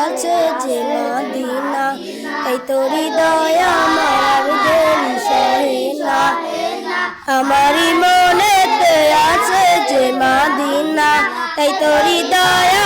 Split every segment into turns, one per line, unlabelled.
আছে যে মদিনা। এই তোরি দয়া আমার দেরি সহে না আমারই মনেতে আছে যে মদিনা। তাই তোরি দয়া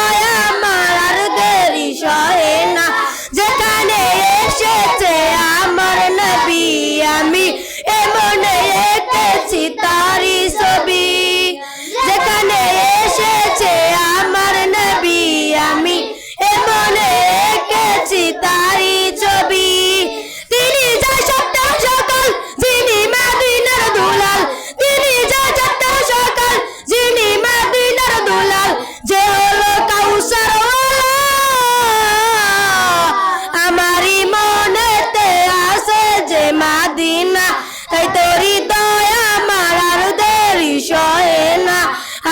সহে না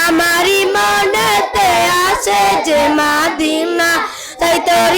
আমারই মনেতে আসে যে মাদিনা তাই তোর